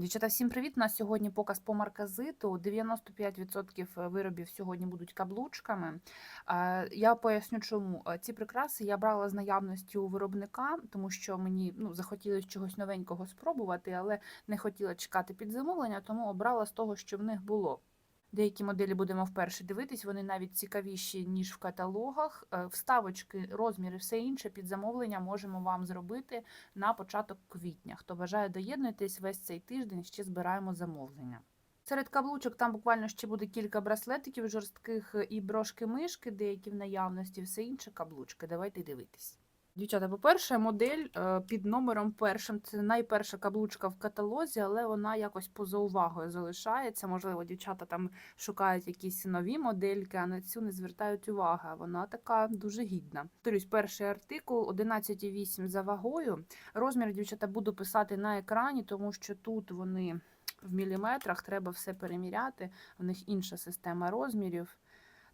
Дівчата, всім привіт! У нас сьогодні показ по марказиту. 95% виробів сьогодні будуть каблучками. Е, Я поясню, чому Е, ці прикраси я брала з наявності у виробника, тому що мені ну, захотілося чогось новенького спробувати, але не хотіла чекати під замовлення, тому обрала з того, що в них було. Деякі моделі будемо вперше дивитись, вони навіть цікавіші, ніж в каталогах. Е, Вставочки, розміри, все інше під замовлення можемо вам зробити на початок квітня. Хто бажає доєднуйтесь весь цей тиждень, ще збираємо замовлення. Серед каблучок там буквально ще буде кілька браслетиків жорстких і брошки-мишки, деякі в наявності, все інше каблучки. Давайте дивитись. Дівчата, по-перше, модель е, під номером першим. Це найперша каблучка в каталозі, але вона якось поза увагою залишається. Можливо, дівчата там шукають якісь нові модельки, а на цю не звертають уваги. Вона така дуже гідна. Повторюсь, перший артикул 11,8 за вагою. Розмір дівчата буду писати на екрані, тому що тут вони в міліметрах, треба все переміряти. У них інша система розмірів.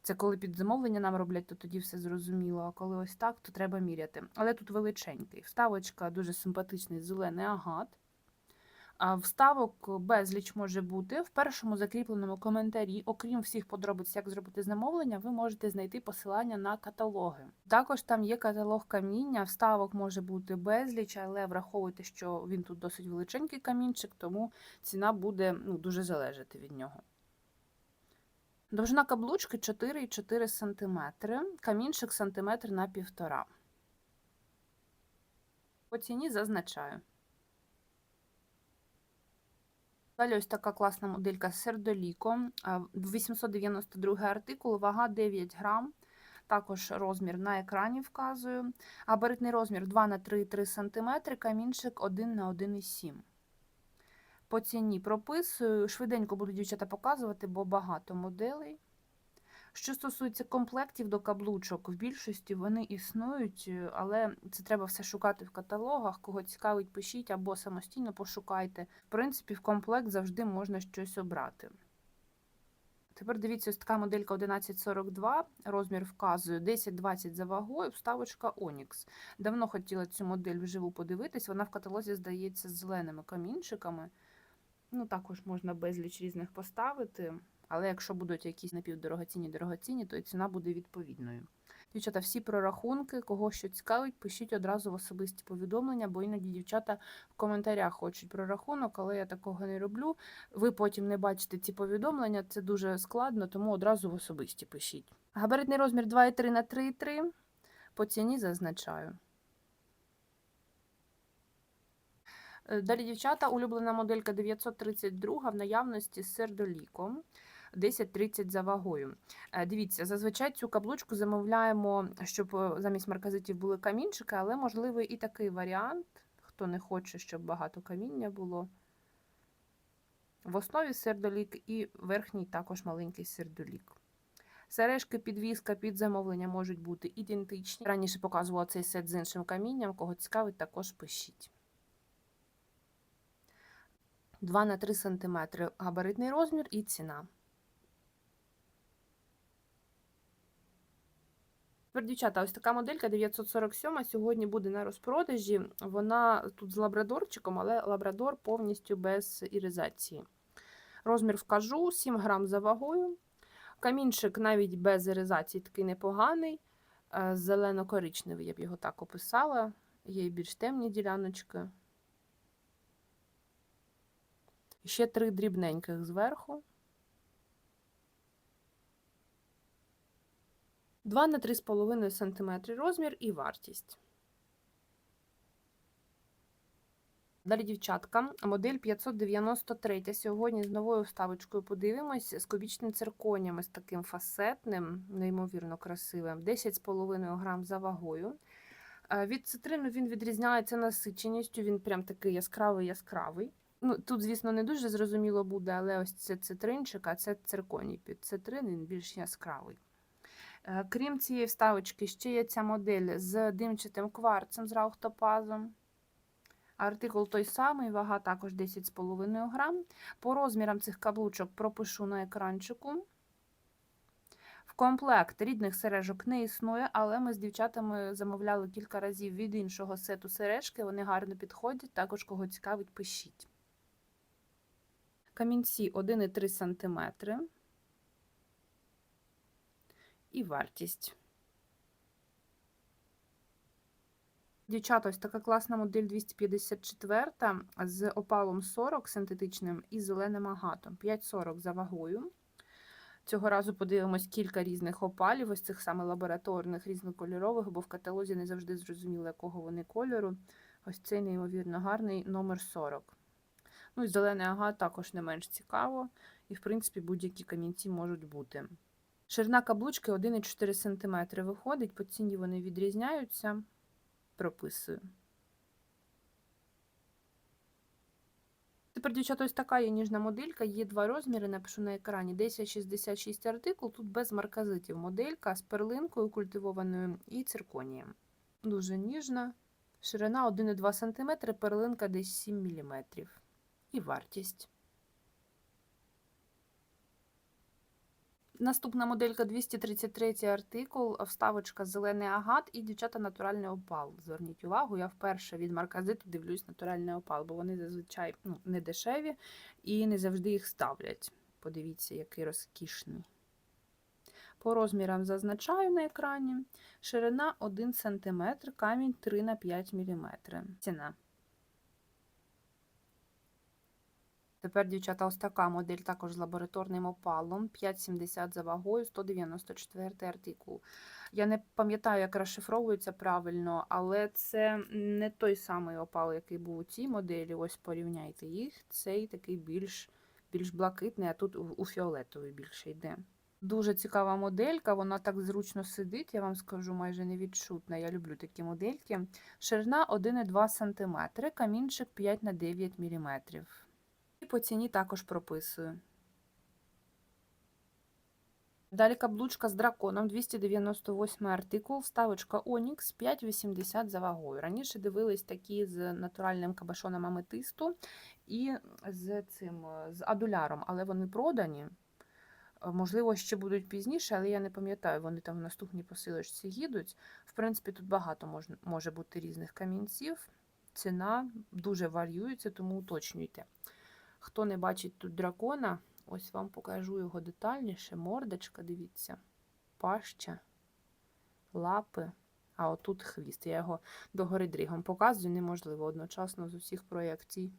Це коли під замовлення нам роблять, то тоді все зрозуміло. А коли ось так, то треба міряти. Але тут величенький. Вставочка дуже симпатичний зелений агат. А Вставок безліч може бути. В першому закріпленому коментарі, окрім всіх подробиць, як зробити замовлення, ви можете знайти посилання на каталоги. Також там є каталог каміння. Вставок може бути безліч, але враховуйте, що він тут досить величенький камінчик, тому ціна буде ну, дуже залежати від нього. Довжина каблучки 4,4 см, камінчик сантиметр на півтора. По ціні зазначаю. Далі ось така класна моделька з сердоліком. 892 артикул, вага 9 грам. Також розмір на екрані вказую. Габаритний розмір 2 на 3,3 см, камінчик 1 на 1,7 По ціні прописую. Швиденько буду дівчата показувати, бо багато моделей. Що стосується комплектів до каблучок, в більшості вони існують, але це треба все шукати в каталогах. Кого цікавить, пишіть або самостійно пошукайте. В принципі, в комплект завжди можна щось обрати. Тепер дивіться, ось така моделька 1142, розмір вказує 10-20 за вагою, вставочка Onyx. Давно хотіла цю модель вживу подивитись, вона в каталозі здається з зеленими камінчиками. Ну, Також можна безліч різних поставити. Але якщо будуть якісь напівдорогоцінні дорогоцінні, то і ціна буде відповідною. Дівчата, всі прорахунки, кого що цікавить, пишіть одразу в особисті повідомлення, бо іноді дівчата в коментарях хочуть прорахунок, але я такого не роблю. Ви потім не бачите ці повідомлення, це дуже складно, тому одразу в особисті пишіть. Габаритний розмір 2,3 на 3,3. По ціні зазначаю. Е, Далі, дівчата, улюблена моделька 932 в наявності з сердоліком. 10-30 за вагою. Е, Дивіться, зазвичай цю каблучку замовляємо, щоб е, замість марказитів були камінчики, але можливий і такий варіант, хто не хоче, щоб багато каміння було. В основі сердолік і верхній також маленький сердолік. Сережки, підвіска під замовлення можуть бути ідентичні. Раніше показувала цей сет з іншим камінням. Кого цікавить, також пишіть. 2 на 3 см габаритний розмір і ціна. Тепер, дівчата, ось така моделька 947 сьогодні буде на розпродажі. Вона тут з лабрадорчиком, але лабрадор повністю без іризації. Розмір вкажу 7 грам за вагою. Камінчик навіть без іризації такий непоганий. Е, Зелено-коричневий, я б його так описала. Є і більш темні діляночки. Ще три дрібненьких зверху. 2 на 3,5 см розмір і вартість. Далі, дівчатка, модель 593. Сьогодні з новою вставочкою подивимось з кубічним цирконієм, з таким фасетним, неймовірно красивим, 10,5 грам за вагою. Е, Від цитрину він відрізняється насиченістю, він прям такий яскравий-яскравий. Ну, Тут, звісно, не дуже зрозуміло буде, але ось це цитринчик, а це цирконій під цитрин, він більш яскравий. Е, Крім цієї вставочки, ще є ця модель з димчатим кварцем з раухтопазом. Артикул той самий, вага також 10,5 грам. По розмірам цих каблучок пропишу на екранчику. В комплект рідних сережок не існує, але ми з дівчатами замовляли кілька разів від іншого сету сережки. Вони гарно підходять, також кого цікавить, пишіть. Камінці 1,3 см. І вартість. Дівчата, ось така класна модель 254 з опалом 40 синтетичним і зеленим агатом. 5,40 за вагою. Цього разу подивимось кілька різних опалів, ось цих саме лабораторних, різнокольорових, бо в каталозі не завжди зрозуміло, якого вони кольору. Ось цей, неймовірно, гарний номер 40. Ну і зелений агат також не менш цікаво, і, в принципі, будь-які камінці можуть бути. Ширина каблучки 1,4 см виходить, по ціні вони відрізняються. Прописую. Тепер, дівчата, ось така є ніжна моделька, є два розміри, напишу на екрані. 1066 артикул, тут без марказитів моделька з перлинкою культивованою і цирконієм. Дуже ніжна. Ширина 1,2 см, перлинка десь 7 мм. І вартість. Наступна моделька 233 артикул, вставочка зелений агат і дівчата натуральний опал. Зверніть увагу, я вперше від марказиту дивлюсь натуральний опал, бо вони зазвичай ну, не дешеві і не завжди їх ставлять. Подивіться, який розкішний. По розмірам зазначаю на екрані. Ширина 1 см, камінь 3 на 5 мм. Ціна. Тепер, дівчата, ось така модель також з лабораторним опалом. 5,70 за вагою, 194 артикул. Я не пам'ятаю, як розшифровується правильно, але це не той самий опал, який був у цій моделі. Ось порівняйте їх. Цей такий більш більш блакитний, а тут у фіолетовий більше йде. Дуже цікава моделька, вона так зручно сидить, я вам скажу, майже невідчутна. Я люблю такі модельки. Ширина 1,2 см, камінчик 5 на 9 мм. І по ціні також прописую. Далі каблучка з драконом 298 артикул, вставочка Onyx 5,80 за вагою. Раніше дивились такі з натуральним кабашоном аметисту і з цим з адуляром, але вони продані. Можливо, ще будуть пізніше, але я не пам'ятаю, вони там в наступній посилочці їдуть. В принципі, тут багато мож, може бути різних камінців. Ціна дуже варіюється, тому уточнюйте. Хто не бачить тут дракона, ось вам покажу його детальніше. Мордочка, дивіться, паща, лапи, а отут хвіст. Я його догори дрігом показую, неможливо одночасно з усіх проєкцій.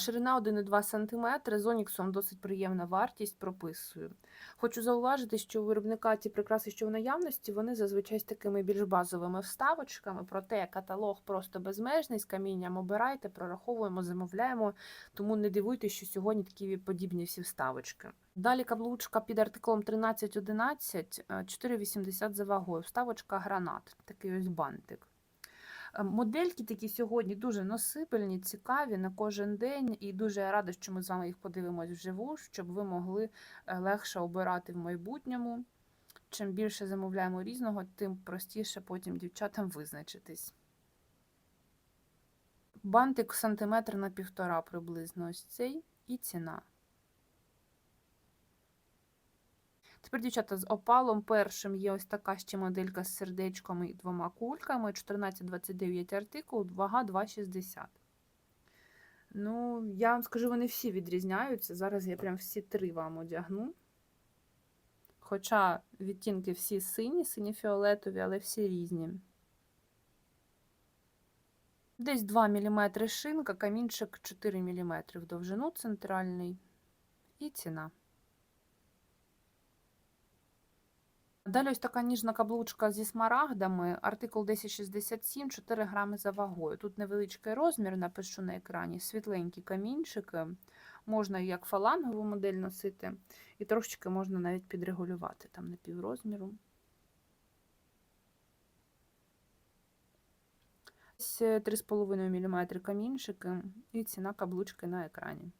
Ширина 1,2 см, з оніксом досить приємна вартість, прописую. Хочу зауважити, що у виробника ті прикраси, що в наявності, вони зазвичай з такими більш базовими вставочками, проте каталог просто безмежний, з камінням обирайте, прораховуємо, замовляємо, тому не дивуйтесь, що сьогодні такі подібні всі вставочки. Далі каблучка під артикулом 1311, 4,80 за вагою, вставочка гранат, такий ось бантик. Модельки такі сьогодні дуже носибельні, цікаві на кожен день, і дуже я рада, що ми з вами їх подивимось вживу, щоб ви могли е, легше обирати в майбутньому. Чим більше замовляємо різного, тим простіше потім дівчатам визначитись. Бантик сантиметр на півтора приблизно ось цей і ціна. Тепер, дівчата, з опалом першим є ось така ще моделька з сердечками і двома кульками. 14,29 артикул, вага 2,60. Ну, я вам скажу, вони всі відрізняються. Зараз я прям всі три вам одягну. Хоча відтінки всі сині, сині-фіолетові, але всі різні. Десь 2 мм шинка, камінчик 4 мм в довжину центральний і ціна. Далі ось така ніжна каблучка зі смарагдами, артикул 1067, 4 грами за вагою. Тут невеличкий розмір, напишу на екрані, світленькі камінчики. Можна як фалангову модель носити, і трошечки можна навіть підрегулювати там на піврозміру. Ось 3,5 мм камінчики і ціна каблучки на екрані.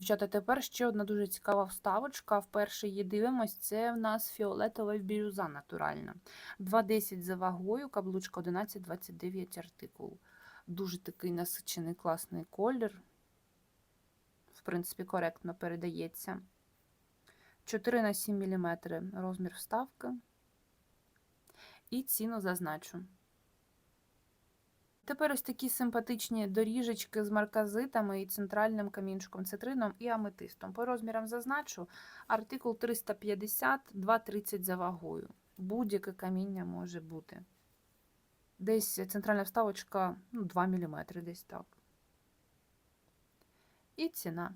Дівчата, тепер ще одна дуже цікава вставочка. Вперше її дивимось, це в нас фіолетова бірюза натуральна. 2,10 за вагою, каблучка 11,29 артикул. Дуже такий насичений класний колір. В принципі, коректно передається. 4 на 7 мм розмір вставки. І ціну зазначу. Тепер ось такі симпатичні доріжечки з марказитами і центральним камінчиком цитрином і аметистом. По розмірам зазначу артикул 350, 2,30 за вагою. Будь-яке каміння може бути. Десь центральна вставочка ну, 2 мм, десь так. І ціна.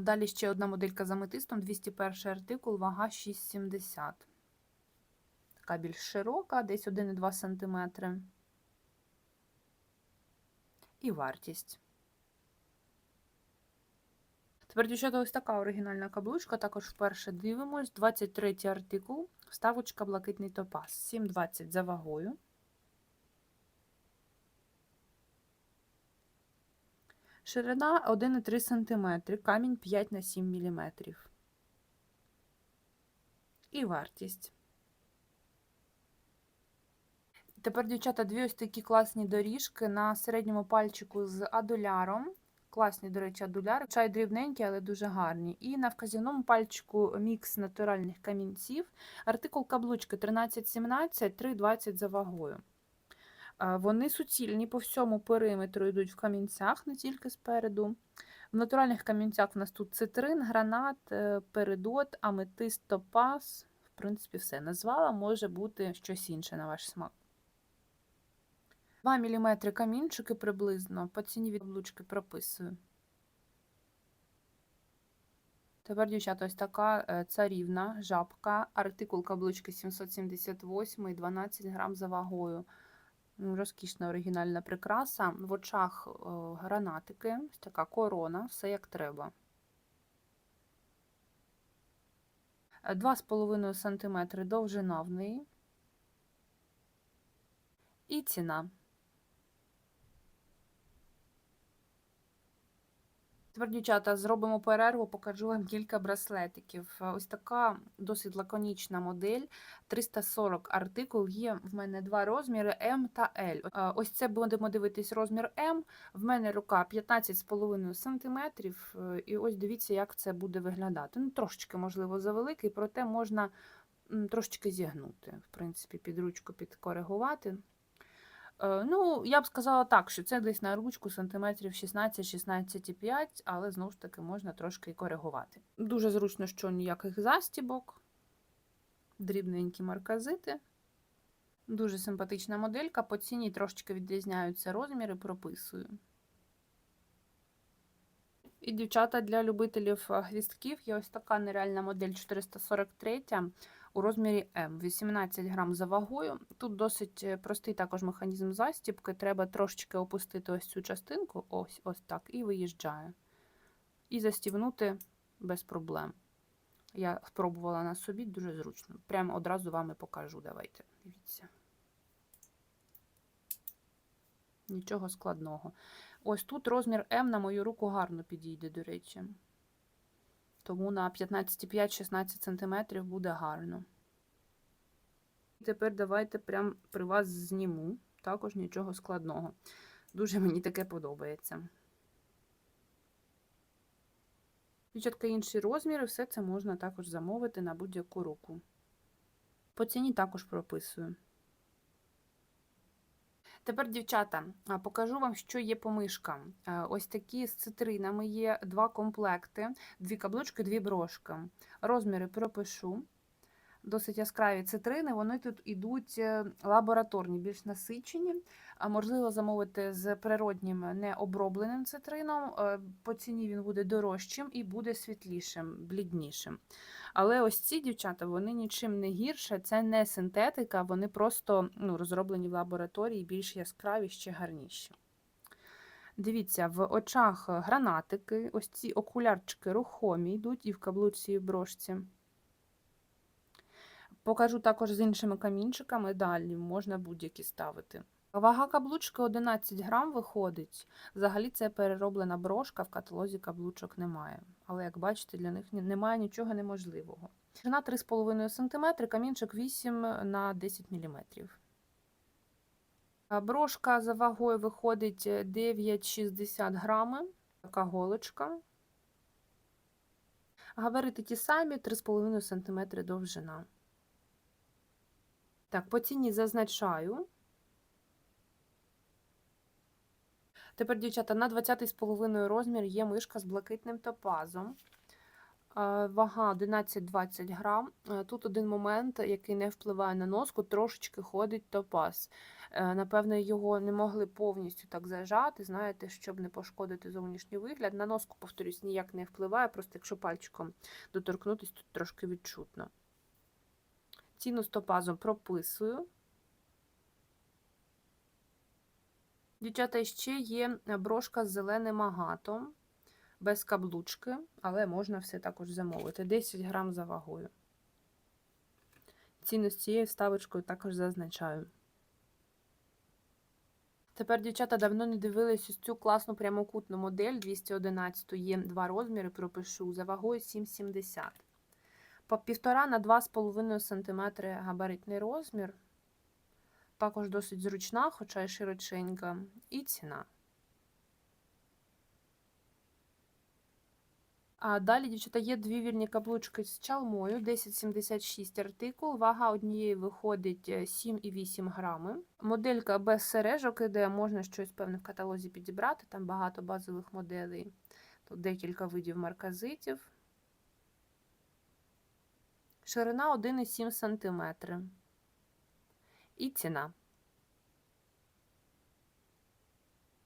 Далі ще одна моделька з аметистом, 201 артикул, вага 6,70. Така більш широка, десь 1,2 см. І вартість. Тепер, дівчата, ось така оригінальна каблучка. Також вперше дивимось. 23 артикул, вставочка блакитний топаз. 7,20 за вагою. Ширина 1,3 см, камінь 5 на 7 мм. І вартість. Тепер, дівчата, дві ось такі класні доріжки на середньому пальчику з адуляром. Класні, до речі, адуляри. Чай дрібненькі, але дуже гарні. І на вказівному пальчику мікс натуральних камінців. Артикул каблучки 1317, 3,20 за вагою. Вони суцільні по всьому периметру йдуть в камінцях, не тільки спереду. В натуральних камінцях в нас тут цитрин, гранат, е, перидот, аметист, топаз. В принципі, все назвала, може бути щось інше на ваш смак. 2 мм камінчики приблизно, по ціні від облучки прописую. Тепер, дівчата, ось така е, царівна жабка, артикул каблучки 778, 12 грам за вагою. Розкішна оригінальна прикраса. В очах гранатики, ось така корона, все як треба. 2,5 см довжина в неї. І ціна. Тепер, дівчата, зробимо перерву, покажу вам кілька браслетиків. Ось така досить лаконічна модель. 340 артикул. Є в мене два розміри М та L. Ось це будемо дивитись розмір М. В мене рука 15,5 см. І ось дивіться, як це буде виглядати. Ну, Трошечки, можливо, завеликий, проте можна трошечки зігнути. В принципі, під ручку підкоригувати. Е, ну, я б сказала так, що це десь на ручку сантиметрів 16-16,5, але знову ж таки можна трошки коригувати. Дуже зручно, що ніяких застібок, дрібненькі марказити. Дуже симпатична моделька, по ціні трошечки відрізняються розміри, прописую. І дівчата для любителів гвістків є ось така нереальна модель 443 у розмірі М 18 грам за вагою. Тут досить е, простий також механізм застіпки. Треба трошечки опустити ось цю частинку, ось ось так, і виїжджає. І застівнути без проблем. Я спробувала на собі дуже зручно. Прямо одразу вам і покажу. Давайте, дивіться. Нічого складного. Ось тут розмір М на мою руку гарно підійде, до речі тому на 15,5-16 см буде гарно. Тепер давайте прям при вас зніму, також нічого складного. Дуже мені таке подобається. Дівчатка, інші розміри, все це можна також замовити на будь-яку руку. По ціні також прописую. Тепер, дівчата, покажу вам, що є по мишкам. Ось такі з цитринами є два комплекти, дві каблучки, дві брошки. Розміри пропишу. Досить яскраві цитрини, вони тут йдуть е, лабораторні, більш насичені. Можливо, замовити з природнім необробленим цитрином. Е, по ціні він буде дорожчим і буде світлішим, бліднішим. Але ось ці дівчата вони нічим не гірше, це не синтетика, вони просто ну, розроблені в лабораторії, більш яскраві, ще гарніші. Дивіться, в очах гранатики, ось ці окулярчики рухомі йдуть і в каблуці, і в брошці. Покажу також з іншими камінчиками, далі можна будь-які ставити. Вага каблучки 11 грам виходить. Взагалі це перероблена брошка, в каталозі каблучок немає. Але, як бачите, для них немає нічого неможливого. Ширина 3,5 см, камінчик 8 на 10 мм. Брошка за вагою виходить 9,60 грами. Така голочка. Габарити ті самі 3,5 см довжина. Так, по ціні зазначаю. Тепер, дівчата, на 20,5 розмір є мишка з блакитним топазом. Е, Вага 11-20 грам. Е, Тут один момент, який не впливає на носку, трошечки ходить топаз. Е, Напевно, його не могли повністю так зажати, знаєте, щоб не пошкодити зовнішній вигляд. На носку, повторюсь, ніяк не впливає, просто якщо пальчиком доторкнутися, тут трошки відчутно. Ціну з топазом прописую. Дівчата, ще є брошка з зеленим агатом, без каблучки, але можна все також замовити. 10 грам за вагою. Ціну з цією вставочкою також зазначаю. Тепер, дівчата, давно не дивились ось цю класну прямокутну модель 211 є два розміри, пропишу, за вагою 7,70. По 1,5 на 2,5 см габаритний розмір. Також досить зручна, хоча й широченька. І ціна. А далі, дівчата, є дві вільні каблучки з чалмою, 1076 артикул. Вага однієї виходить е, 7,8 грами. Моделька без сережок іде, можна щось певне в каталозі підібрати, там багато базових моделей. Тут декілька видів марказитів. Ширина 1,7 см. І ціна.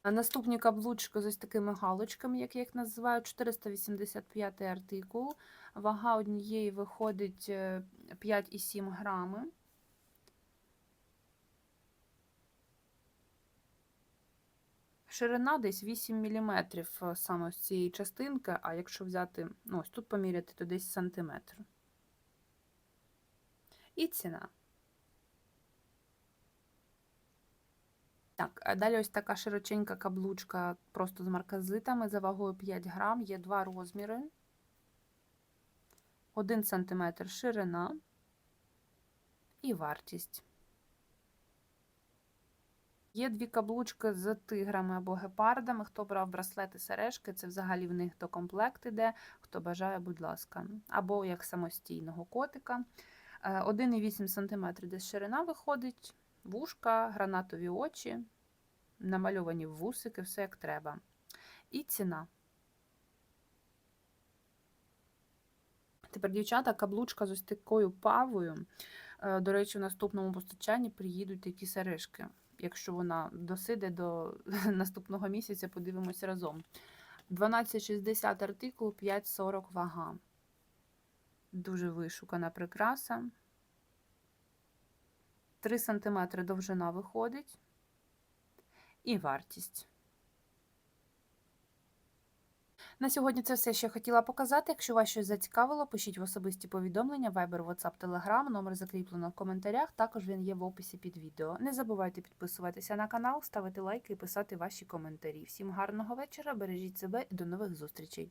А наступні каблучки з ось такими галочками, як я їх називаю, 485 артикул. Вага однієї виходить е, 5,7 грами. Ширина десь 8 мм саме з цієї частинки, а якщо взяти, ну ось тут поміряти, то десь сантиметр. І ціна. Так, а далі ось така широченька каблучка просто з марказитами за вагою 5 грам. Є два розміри. 1 см ширина і вартість. Є дві каблучки з тиграми або гепардами. Хто брав браслети сережки, це взагалі в них до комплект іде. Хто бажає, будь ласка. Або як самостійного котика. Е, 1,8 см десь ширина виходить, вушка, гранатові очі, намальовані вусики, все як треба. І ціна. Тепер, дівчата, каблучка з ось такою павою. Е, До речі, в наступному постачанні приїдуть такі сережки. Якщо вона досиде до наступного місяця, подивимося разом. 12,60 артикул, 5,40 вага. Дуже вишукана прикраса. 3 см довжина виходить. І вартість. На сьогодні це все, що я хотіла показати. Якщо вас щось зацікавило, пишіть в особисті повідомлення, Viber, WhatsApp, Telegram, номер закріплено в коментарях, також він є в описі під відео. Не забувайте підписуватися на канал, ставити лайки і писати ваші коментарі. Всім гарного вечора, бережіть себе і до нових зустрічей!